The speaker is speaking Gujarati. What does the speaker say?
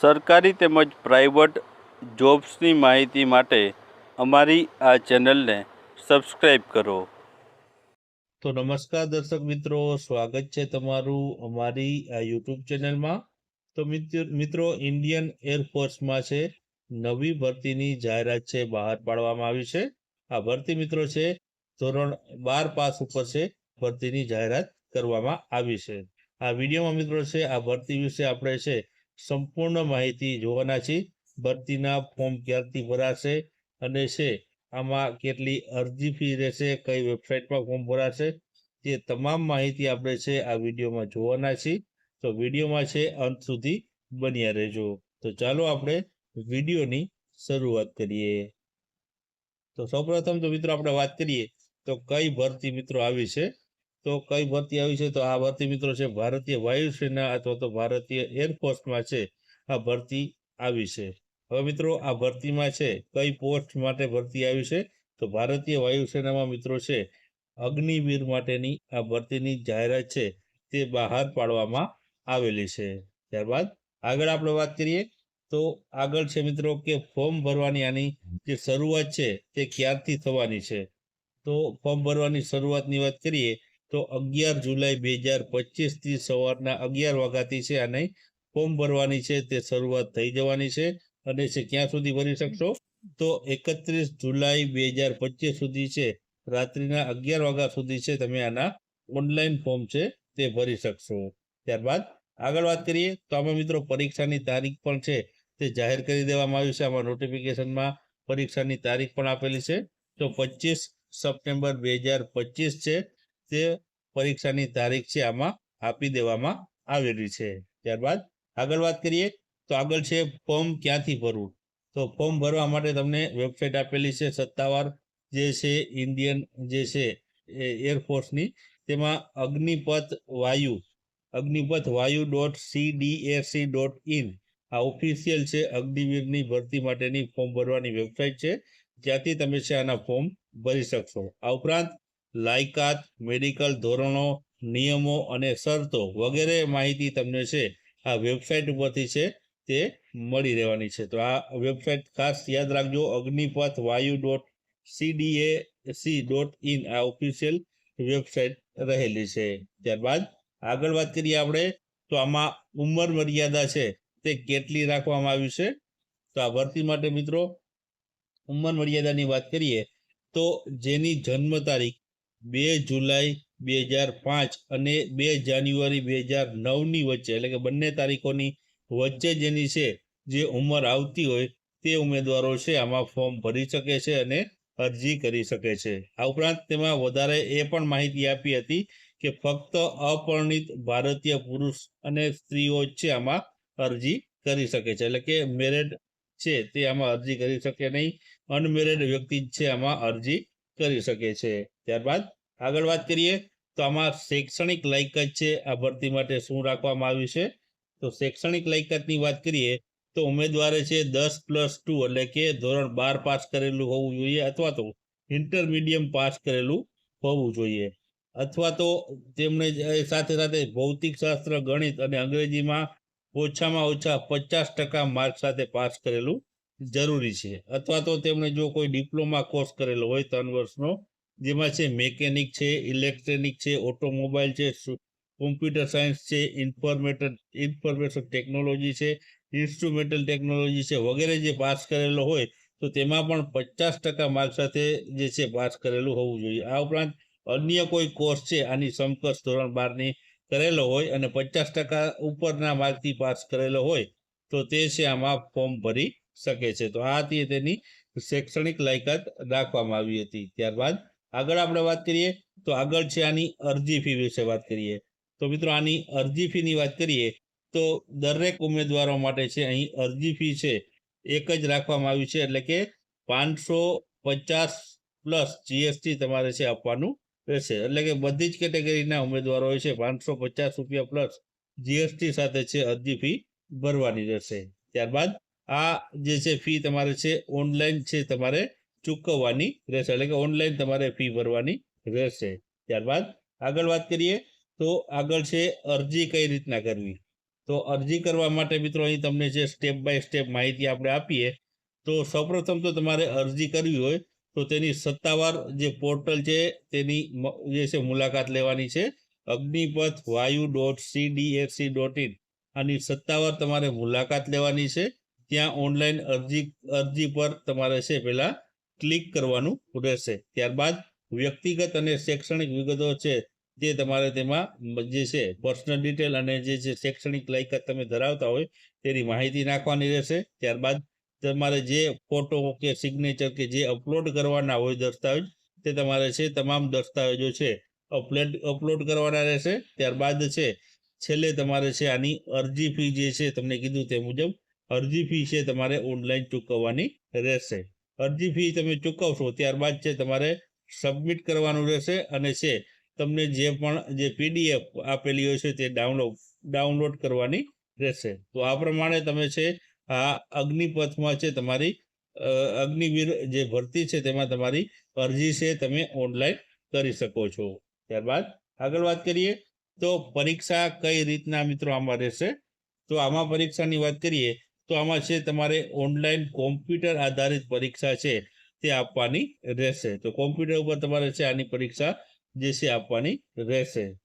સરકારી તેમજ પ્રાઇવેટ જોબ્સની માહિતી માટે અમારી આ ચેનલને સબસ્ક્રાઈબ કરો. તો નમસ્કાર દર્શક મિત્રો, સ્વાગત છે તમારું અમારી આ યુટ્યુબ ચેનલમાં. તો મિત્ર- ઇન્ડિયન એરફોર્સમાં છે, નવી ભરતીની જાહેરાત છે, બહાર પાડવામાં આવી છે. આ ભરતી મિત્રો છે, ધોરણ બાર પાસ ઉપર છે, ભરતીની જાહેરાત કરવામાં આવી છે. આ વિડીયોમાં મિત્રો છે, આ ભરતી વિશે આપણે છે સંપૂર્ણ માહિતી જોવાના છીએ ભરતીના ફોર્મ ક્યારથી ભરાશે અને છે? આમાં કેટલી અરજી ફી રહેશે? કઈ વેબસાઇટમાં ફોર્મ ભરાશે? તે તમામ માહિતી આપણે છે આ વિડીયોમાં જોવાના છીએ તો વિડીયોમાં છે અંત સુધી બન્યા રહેજો. તો ચાલો આપણે વિડીયોની શરૂઆત કરીએ. તો સૌપ્રથમ તો મિત્રો આપણે વાત કરીએ તો કઈ ભરતી મિત્રો આવી છે? તો કઈ ભરતી આવી છે? તો આ ભરતી મિત્રો છે, ભારતીય વાયુસેના અથવા તો ભારતીય એરફોર્સમાં છે, આ ભરતી આવી છે. હવે મિત્રો, આ ભરતીમાં છે, કઈ પોસ્ટ માટે ભરતી આવી છે? તો ભારતીય વાયુસેનામાં મિત્રો છે, અગ્નિવીર માટેની આ ભરતીની જાહેરાત છે, તે બહાર પાડવામાં આવેલી છે. ત્યારબાદ આગળ આપણે વાત કરીએ, તો આગળ છે મિત્રો કે ફોર્મ ભરવાની આની જે શરૂઆત છે, તે ક્યારથી થવાની છે? તો ફોર્મ ભરવાની શરૂઆતની વાત કરીએ તો અગિયાર જુલાઈ બે હજાર પચીસથી સવારના અગિયાર વાગ્યાથી છે આને ફોર્મ ભરવાની છે તે શરૂઆત થઈ જવાની છે અને છે ક્યાં સુધી ભરી શકશો? તો એકત્રીસ જુલાઈ બે હજાર પચીસ સુધી છે. રાત્રિના અગિયાર વાગ્યા સુધી છે તમે આના ઓનલાઈન ફોર્મ છે તે ભરી શકશો. ત્યારબાદ આગળ વાત કરીએ તો આમાં મિત્રો પરીક્ષાની તારીખ પણ છે તે જાહેર કરી દેવામાં આવ્યું છે. આમાં નોટિફિકેશનમાં પરીક્ષાની તારીખ પણ આપેલી છે. તો પચીસ સપ્ટેમ્બર બે હજાર પચીસ છે તે પરીક્ષાની તારીખ છે આમાં આપી દેવામાં આવેલી છે. ત્યારબાદ આગળ વાત કરીએ તો આગળ છે ફોર્મ ક્યાંથી ભરવું? તો ફોર્મ ભરવા માટે તમને વેબસાઇટ આપેલી છે સત્તાવાર જે છે ઇન્ડિયન જે છે એરફોર્સની તેમાં Agnipath Vayu Agnipath Vayu dot CDAC dot in આ ઓફિશિયલ છે અગ્નિવીરની ભરતી માટેની ફોર્મ ભરવાની વેબસાઇટ છે. જ્યાંથી તમે છે આના ફોર્મ ભરી શકશો. આ ઉપરાંત લાયકાત, મેડિકલ ધોરણો, નિયમો અને શરતો વગેરે માહિતી તમને છે, આ વેબસાઇટ ઉપરથી છે તે મળી રહેવાની છે. તો આ વેબસાઇટ ખાસ યાદ રાખજો Agnipath Vayu dot CDAC dot in આ ઓફિશિયલ વેબસાઇટ રહેલી છે. ત્યારબાદ આગળ વાત કરીએ આપણે, તો આમાં ઉંમર મર્યાદા છે તે કેટલી રાખવામાં આવી છે? તો આ ભરતી માટે મિત્રો, ઉંમર મર્યાદાની વાત કરીએ, તો જેની જન્મ તારીખ બે જુલાઈ બે હજાર પાંચ અને બે જાન્યુઆરી બે હજાર નવની વચ્ચે, એટલે કે બંને તારીખોની વચ્ચે જેની છે, જે ઉંમર આવતી હોય તે ઉમેદવારો છે, આમાં ફોર્મ ભરી શકે છે અને અરજી કરી શકે છે. આ ઉપરાંત તેમાં વધારે એ પણ માહિતી આપી હતી કે ફક્ત અપરિણિત ભારતીય પુરુષ અને સ્ત્રીઓ જ છે આમાં અરજી કરી શકે છે. એટલે કે મેરેડ છે તે આમાં અરજી કરી શકે નહીં. અનમેરેડ વ્યક્તિ છે આમાં અરજી કરી શકે છે. ત્યારબાદ આગળ વાત કરીએ, તો આમાં શૈક્ષણિક લાયકાત છે, આ ભરતી માટે શું રાખવામાં આવ્યું છે? તો શૈક્ષણિક લાયકાતની વાત કરીએ, તો ઉમેદવારે છે દસ પ્લસ ટુ એટલે કે ધોરણ બાર પાસ કરેલું હોવું જોઈએ અથવા તો ઇન્ટરમીડિયમ પાસ કરેલું હોવું જોઈએ. અથવા તો તેમણે સાથે સાથે ભૌતિક શાસ્ત્ર, ગણિત અને અંગ્રેજીમાં ઓછામાં ઓછા પચાસ ટકા માર્ક સાથે પાસ કરેલું જરૂરી છે. અથવા તો તેમણે જો કોઈ ડિપ્લોમા કોર્સ કરેલો હોય ત્રણ વર્ષનો જેમાં છે મેકેનિક છે ઇલેક્ટ્રોનિક છે ઓટોમોબાઈલ છે કોમ્પ્યુટર સાયન્સ છે ઇન્ફોર્મેટર ઇન્ફોર્મેશન ટેકનોલોજી છે ઇન્સ્ટ્રુમેન્ટલ ટેકનોલોજી છે, વગેરે જે પાસ કરેલો હોય તો તેમાં પણ પચાસ ટકા માર્ક સાથે જે છે પાસ કરેલું હોવું જોઈએ. આ ઉપરાંત અન્ય કોઈ કોર્સ છે આની સમકક્ષ ધોરણ બારની કરેલો હોય અને પચાસ ટકા ઉપરના માર્કથી પાસ કરેલો હોય તો તે છે આમાં ફોર્મ ભરી શકે છે. તો આ તેની શૈક્ષણિક લાયકાત રાખવામાં આવી હતી. ત્યારબાદ આગળ આપણે વાત કરીએ, તો આગળ છે આની અરજી ફી વિશે વાત કરીએ. તો મિત્રો, આની અરજી ફીની વાત કરીએ, તો દરેક ઉમેદવારો માટે છે, અહીં અરજી ફી છે, એક જ રાખવામાં આવી છે, એટલે કે પાંચસો પચાસ પ્લસ જીએસટી તમારે છે આપવાનું રહેશે. એટલે કે બધી જ કેટેગરીના ઉમેદવારો છે, પાંચસો પચાસ રૂપિયા પ્લસ જીએસટી સાથે છે અરજી ફી ભરવાની રહેશે. ત્યારબાદ આ જે છે ફી તમારે છે ઓનલાઈન છે તમારે ચૂકવવાની રહેશે. એટલે કે ઓનલાઈન તમારે ફી ભરવાની રહેશે. ત્યારબાદ આગળ વાત કરીએ તો આગળ છે અરજી કઈ રીતના કરવી. તો અરજી કરવા માટે મિત્રો અહીં તમને જે સ્ટેપ બાય સ્ટેપ માહિતી આપણે આપીએ, તો સૌપ્રથમ તો તમારે અરજી કરવી હોય તો તેની સત્તાવાર જે પોર્ટલ છે તેની જે છે મુલાકાત લેવાની છે. Agnipath Vayu dot સીડીએસસી dot in આની સત્તાવાર તમારે મુલાકાત લેવાની છે. ત્યાં ઓનલાઈન અરજી અરજી પર તમારે છે પહેલા ક્લિક કરવાનું રહેશે. ત્યારબાદ વ્યક્તિગત અને શૈક્ષણિક વિગતો છે તે તમારે તેમાં જે છે પર્સનલ ડિટેલ અને જે છે શૈક્ષણિક લાયકાત તમે ધરાવતા હોય તેની માહિતી નાખવાની રહેશે. ત્યારબાદ તમારે જે ફોટો કે સિગ્નેચર કે જે અપલોડ કરવાના હોય દસ્તાવેજ તે તમારે છે તમામ દસ્તાવેજો છે અપલોડ અપલોડ કરવાના રહેશે. ત્યારબાદ છે છેલ્લે તમારે છે આની અરજી ફી જે છે તમને કીધું તે મુજબ અરજી ફી છે તમારે ઓનલાઈન ચૂકવવાની રહેશે. અરજી ફી તમે ચૂકવશો ત્યારબાદ છે તમારે સબમિટ કરવાનું રહેશે અને છે તમને જે પણ જે પીડીએફ આપેલી હોય છે તે ડાઉનલોડ ડાઉનલોડ કરવાની રહેશે. તો આ પ્રમાણે તમે છે આ અગ્નિપથમાં છે તમારી અગ્નિવીર જે ભરતી છે તેમાં તમારી અરજી છે તમે ઓનલાઈન કરી શકો છો. ત્યારબાદ આગળ વાત કરીએ તો પરીક્ષા કઈ રીતના મિત્રો આમાં રહેશે? તો આમાં પરીક્ષાની વાત કરીએ તો આમાં છે તમારે ઓનલાઈન કોમ્પ્યુટર આધારિત પરીક્ષા છે તે આપવાની રહેશે. તો કોમ્પ્યુટર ઉપર તમારે છે આની પરીક્ષા જે છે આપવાની રહેશે.